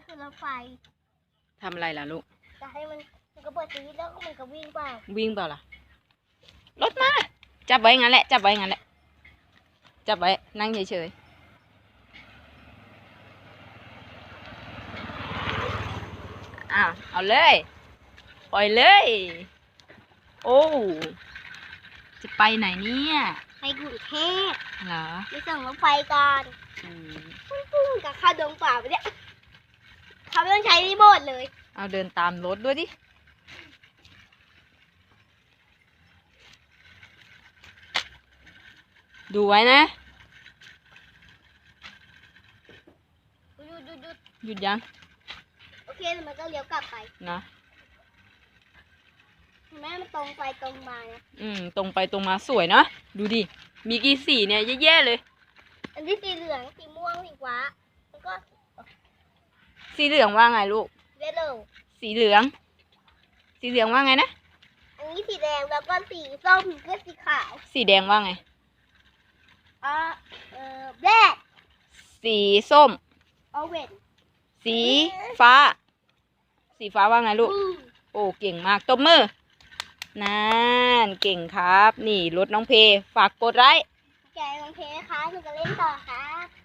นี่คือรถไฟทำอะไรล่ะลูก จะให้มันมันก็เปิดสวิตช์แล้วก็มันก็วิ่งเปล่าวิ่งเปล่าล่ะ รถมา จับไว้งั้นแหละ จับไว้งั้นแหละ จับไว้ นั่งเฉยๆ อ้าว เอาเลย ปล่อยเลย โอ้ จะไปไหนเนี่ย ไปกรุงเทพเหรอ ไปส่งรถไฟก่อนอืมปุ้งกับเข้าดงป่าไปเนี่ย เขาไม่ต้องใช้รีโมทเลย เอาเดินตามรถด้วยดิ ดูไว้นะ หยุดหยุดหยุดหยุดยัง โอเคแล้วมันก็เลี้ยวกลับไปนะ เห็นไหมมันตรงไปตรงมานะ อืม ตรงไปตรงมาสวยเนอะดูดิ มีกี่สีเนี่ยแย่ๆเลย อันที่สีเหลือง สีม่วง สีฟ้าแล้วก็ สีเหลืองว่าไงลูกเรดโลสีเหลือง สีเหลืองว่าไงนะ อันนี้สีแดงแล้วก็สีส้มก็สีขาวสีแดงว่าไง อ่าเอ่อแบล็คสีส้ม ออเวนสีฟ้า สีฟ้าว่าไงลูก โอ้เก่งมากตบมือนั่นเก่งครับ นี่รถน้องเพ ฝากกดไลค์ แกลองเพลงนะคะหนูจะเล่นต่อครับ